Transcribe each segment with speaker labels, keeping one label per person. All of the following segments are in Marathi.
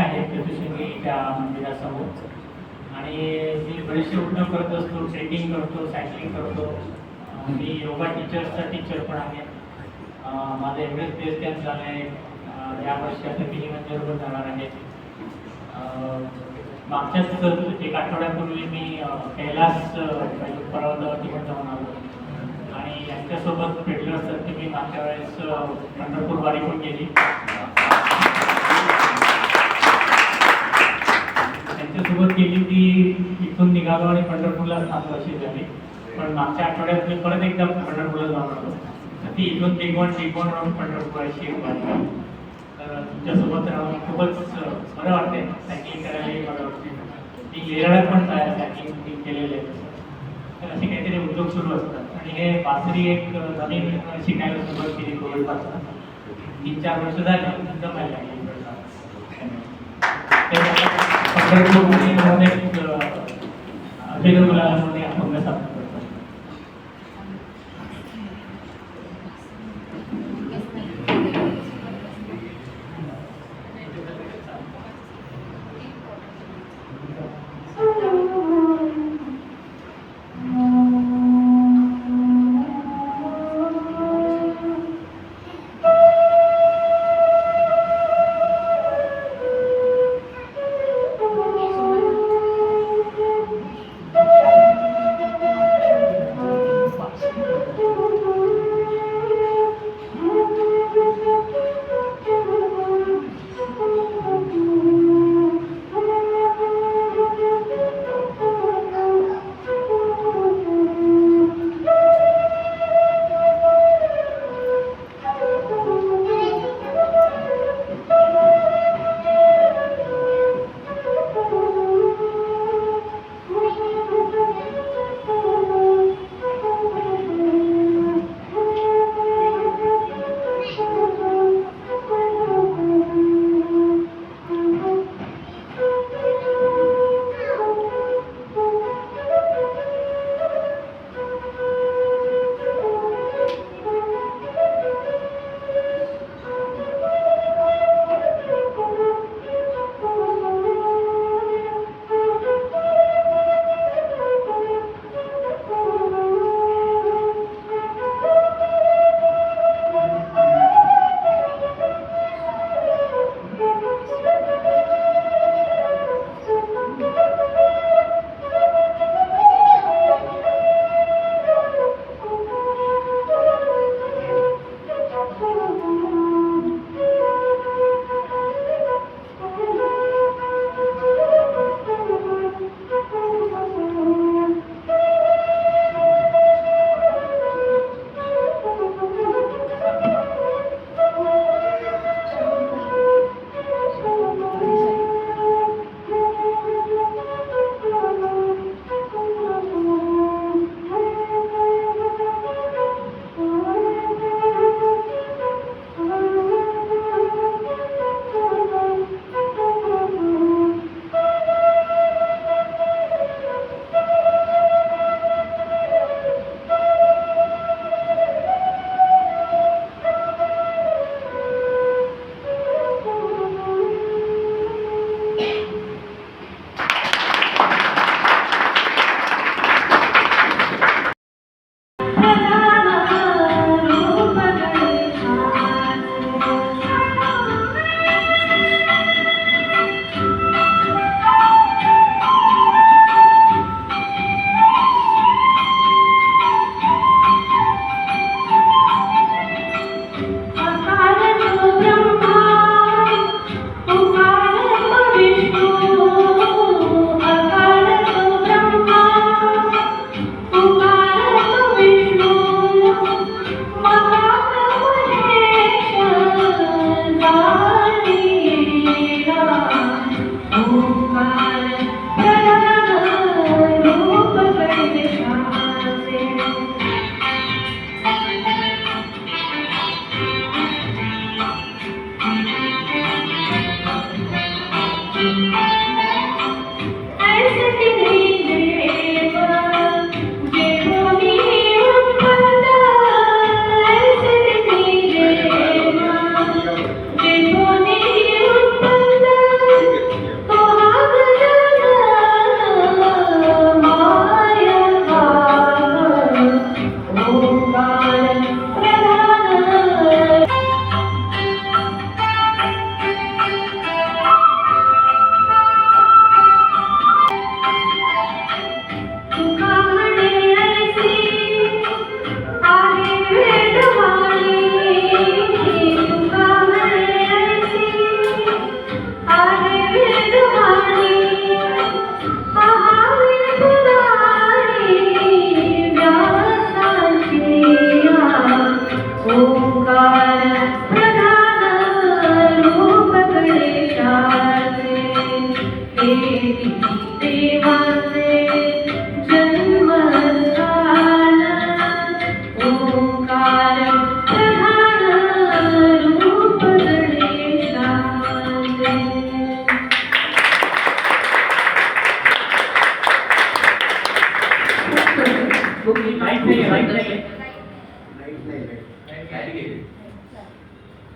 Speaker 1: छोटंसं क्लिनिक त्या मंदिरासमोर. आणि मी बरेचसे उद्योग करत असतो ट्रेकिंग करतो सायकलिंग करतो. मी योगा टीचर्सचा टीचर पण आहे. माझं एम एस बेस कॅम्प झालं आहे. या वर्षी आता मिनी जाणार आहे. मागच्याच एक आठवड्यापूर्वी मी कैलास पर्वतावरती पण जाऊन आलो. आणि यांच्यासोबत भेटलं असतं की मी मागच्या वेळेस पंढरपूर वारी पण केली त्यांच्यासोबत केली ती इथून निघालो आणि पंढरपूरला सात वर्षी झाली. पण मागच्या आठवड्यात मी परत एकदा पंढरपूरला जाऊन आलो. तर ती इथून टिकवण टिकवण राहून पंढरपुराची एक वारी तर तुमच्यासोबत राहून खूपच बरं वाटते सायकलिंग करायलाही बरं वाटते मी लेरडात पण सायकलिंग केलेले तर असे काहीतरी उद्योग सुरू असतात. आणि हे बासरी एक नवीन शिकायला सुरुवात केली कोविडपासून तीन चार वर्ष झाली जमायला लागली అభినందనలు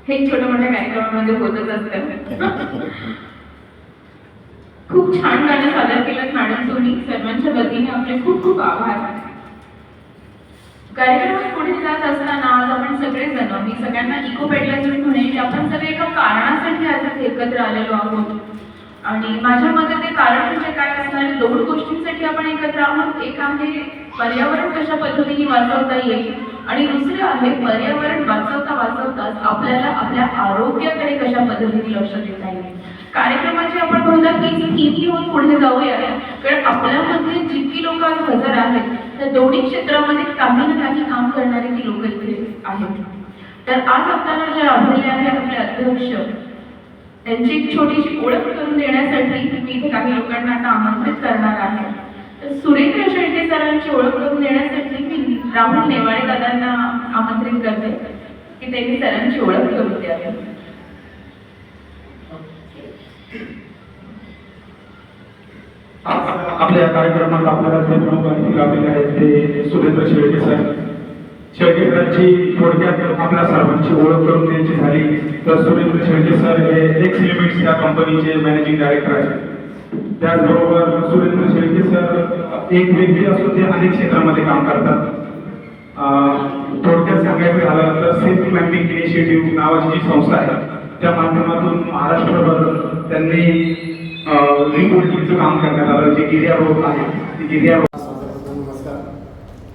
Speaker 2: हे छोट्या मोठ्या कार्यक्रमामध्ये होतच असतं. खूप छान गाणं सादर केलं मॅडम तुम्ही सर्वांच्या वतीने. आपले खूप खूप आभार. कार्यक्रमात पुढे जात असताना आज आपण सगळेजण मी सगळ्यांना इको पेडला म्हणेन की आपण सगळे एका कारणासाठी आज एकत्र आलेलो आहोत. आणि माझ्या मते ते कारण म्हणजे काय असणार दोन गोष्टींसाठी आपण एकत्र आहोत. एक आहे पर्यावरण कशा पद्धतीने वाचवता येईल आणि दुसरे आहे पर्यावरण वाचवता वाचवताच आपल्याला आपल्या आरोग्याकडे कशा पद्धतीने लक्ष देता येईल. कार्यक्रमाची आपण बहुधा हीच किती होऊन पुढे जाऊया. कारण आपल्यामध्ये जितकी लोक आज हजर आहेत त्या दोन्ही क्षेत्रामध्ये काही ना काही काम करणारी ती लोक इथे आहेत. तर आज आपल्याला जे लाभलेले आहेत आपले अध्यक्ष त्यांची एक छोटीशी ओळख करून देण्यासाठी मी इथे काही लोकांना आता आमंत्रित करणार आहे. तर सुरेंद्र शेळके सरांची ओळख करून देण्यासाठी मी राहुल नेवाळे दादांना आमंत्रित करते की त्यांनी सरांची ओळख करून द्यावी.
Speaker 3: आपल्या कार्यक्रमात आपल्याला जे प्रमुख अतिथी लाभलेले आहेत ते सुरेंद्र शेळके सर. शेळके थोडक्यात आपल्या सर्वांची ओळख करून द्यायची झाली. तर सुरेंद्र शेळके सर हे एक्स लिमिट्स या कंपनीचे मॅनेजिंग डायरेक्टर आहेत. त्याचबरोबर सुरेंद्र शेळके सर एक व्यक्ती असून ते अनेक क्षेत्रामध्ये काम करतात. थोडक्यात सांगायचं झालं तर सेफ क्लाइम्बिंग इनिशिएटिव्ह नावाची जी संस्था आहे त्या माध्यमातून महाराष्ट्रभर त्यांनी रिपोर्टिंगचं काम करण्यात आलं. जे गिर्यारोहक आहे ते गिर्यारोहक
Speaker 4: सर्वांना नमस्कार.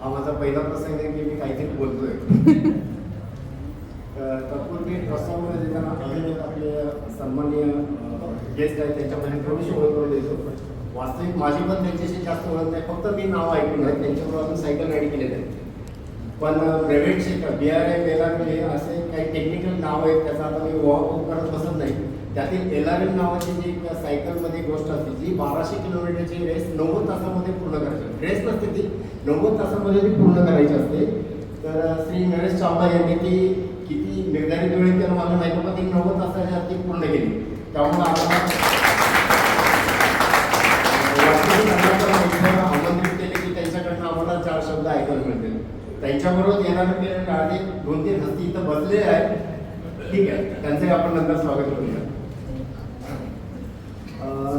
Speaker 4: हा माझा पहिला प्रसंग आहे की मी काहीतरी बोलतोय तर तत्पूर्वी प्रस्तावमध्ये देताना आपले सन्माननीय गेस्ट आहेत त्यांच्यामध्ये थोडीशी ओळख करून देतो. वास्तविक माझी पण त्यांच्याशी जास्त ओळख नाही फक्त मी नाव ऐकून आहे त्यांच्याबरोबर आपण सायकल राईड केलेले आहेत. पण प्रायव्हेट क्षेत्र B R M L R हे असे काही टेक्निकल नाव आहेत त्याचा आता मी वॉक करत बसत नाही. त्यातील एल आर एम नावाची जी एक सायकलमध्ये गोष्ट असते जी बाराशे किलोमीटरची रेस नव्वद तासामध्ये पूर्ण करायची. रेस नसते ती नव्वद तासामध्ये ती पूर्ण करायची असते. तर श्री नरेश चावला यांनी ती किती निर्धारित वेळेत तर मला माहिती पण ती नव्वद तासाच्या ती पूर्ण केली. त्यामुळे आम्हाला आमंत्रित केले की त्यांच्याकडनं आम्हाला चार शब्द ऐकायला मिळतील. त्यांच्याबरोबर येणारे ते आणि दोन तीन हस्ती इथं बसले आहेत. ठीक आहे त्यांचे आपण नंतर स्वागत करूया.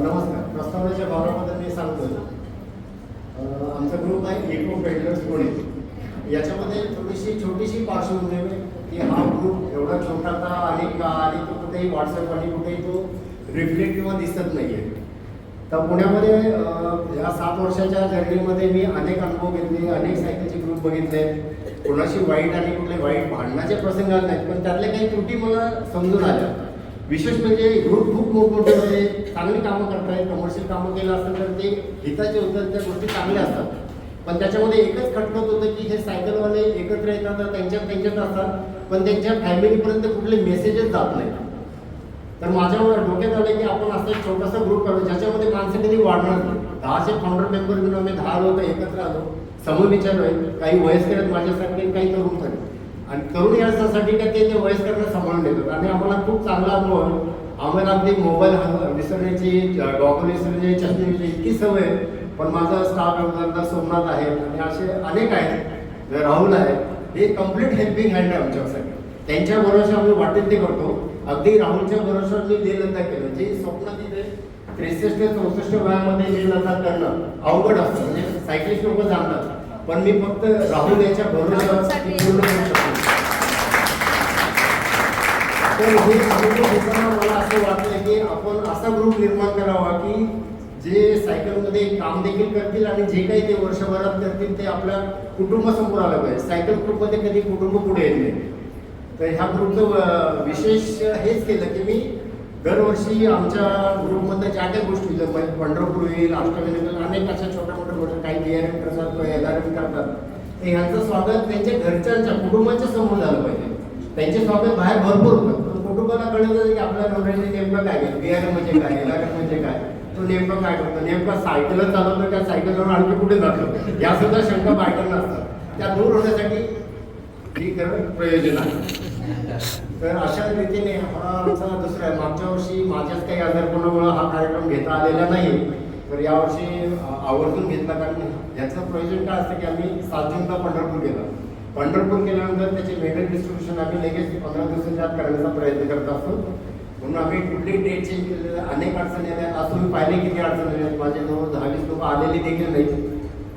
Speaker 4: नमस्कार. प्रस्तावनेच्या भावनाबद्दल मी सांगतो आमचा ग्रुप आहे इको पेडलर्स पुणे. याच्यामध्ये थोडीशी छोटीशी पार्श्वभूमी की हा ग्रुप एवढा छोटासा आहे का? आणि तो कुठेही व्हॉट्सअप आणि कुठेही तो रिफ्लेक्ट किंवा दिसत नाही आहे तर पुण्यामध्ये या सात वर्षाच्या जर्नीमध्ये मी अनेक अनुभव घेतले अनेक सायकलचे ग्रुप बघितले. कोणाशी वाईट आणि कुठले वाईट भांडणाचे प्रसंग आले नाहीत. पण त्यातल्या काही त्रुटी मला समजून आल्या. विशेष म्हणजे ग्रुप खूप मोठमोठे होते चांगली कामं करतायत कमर्शियल कामं केलं असेल तर ते हिताचे होतात त्या गोष्टी चांगल्या असतात. पण त्याच्यामध्ये एकच खटकत होतं की हे सायकलवाले एकत्र येतात तर त्यांच्यात त्यांच्यात असतात पण त्यांच्या फॅमिलीपर्यंत कुठले मेसेजेस जात नाही तर माझ्या डोक्यात आलं की आपण असं एक छोटासा ग्रुप काढू ज्याच्यामध्ये माणसं कधी वाढणार नाही. दहाशे फाउंडर मेंबर घेऊन आम्ही दहा लोक एकत्र आलो समविचार आहे काही वयस्कर आहेत माझ्यासारखे काही तरुण झाले आणि तरुण यासाठी का ते ते वयस्करांना सांभाळून देतात आणि आम्हाला खूप चांगला अनुभव आम्हाला अगदी मोबाईल विसरण्याची डॉक्टर विसरण्याची चष्मे इतकी सवय आहे. पण माझा स्टाफ योगदानदार सोमनाथ आहे आणि असे अनेक आहेत. राहुल आहे. हे कंप्लीट हेल्पिंग हँड आहे आमच्यासाठी. त्यांच्या भरोसा आम्ही वाटेल ते करतो. अगदी राहुलच्या भरोश्यावर मी लद्दाख केलं. जे स्वप्न तिथे त्रेसष्ट ते चौसष्ट वयामध्ये लद्दाख करणं अवघड असतं. म्हणजे सायकलिस्ट लोक जाणतात. पण मी फक्त राहुल याच्या भरोश्यावर ते पूर्ण तर हे घेताना मला असं वाटलं की आपण असा ग्रुप निर्माण करावा की जे सायकलमध्ये काम देखील करतील आणि जे काही ते वर्षभरात करतील ते आपल्या कुटुंबासमोर आलं पाहिजे. सायकल ग्रुपमध्ये कधी कुटुंब पुढे येत नाही. तर ह्या ग्रुपचं विशेष हेच केलं की मी दरवर्षी आमच्या ग्रुपमध्ये ज्या काही गोष्टी होत्या, पंढरपूर होईल अष्टविनायक अनेक अशा छोट्या मोठ्या गोष्टी काही डी आर एम करतात किंवा एल आर एम करतात. तर ह्यांचं स्वागत त्यांच्या घरच्यांच्या कुटुंबाच्या समोर झालं पाहिजे. त्यांचे स्वागत बाहेर भरपूर होतं लोकांना कुटुंबाला कळलं की आपल्या नवऱ्याने नेमकं काय केलं म्हणजे काय एल म्हणजे काय तो नेमकं काय करतो? नेमकं सायकलच चालवतो त्या सायकलवर आणखी कुठे जातो? या सुद्धा शंका बायकांना असतात. त्या दूर होण्यासाठी ही करणं प्रयोजन आहे. तर अशा रीतीने हा आमचा दुसरा आहे. मागच्या वर्षी माझ्याच काही आजारपणामुळं हा कार्यक्रम घेता आलेला नाही. तर यावर्षी आवर्जून घेतला कारण याचं प्रयोजन काय असतं की आम्ही सात जूनला पंढरपूर गेलो. पंढरपूर केल्यानंतर त्याचे मेडल डिस्ट्रीब्युशन आम्ही लगेच पंधरा दिवसांच्या आत करण्याचा प्रयत्न करत असतो. म्हणून आम्ही कुठली डेट चेंज केलेलं अनेक अडचणी आल्या. आज तुम्ही पाहिले किती अडचणी आहेत माझे जवळ दहावीस लोक आलेली देखील नाही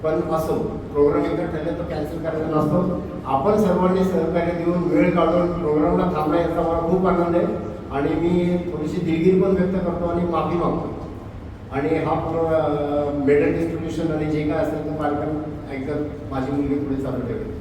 Speaker 4: पण असो प्रोग्राम एकदा ठरले तो कॅन्सल करायचा नसतो. आपण सर्वांनी सहकार्य देऊन वेळ काढून प्रोग्रामला थांबला याचा मला खूप आनंद आहे. आणि मी थोडीशी दिलगिरी पण व्यक्त करतो आणि माफी मागतो. आणि हा मेडल डिस्ट्रीब्युशन आणि जे काय असेल ते कार्यक्रम ऐकत माझी मुलगी पुढे चालू ठेवेल.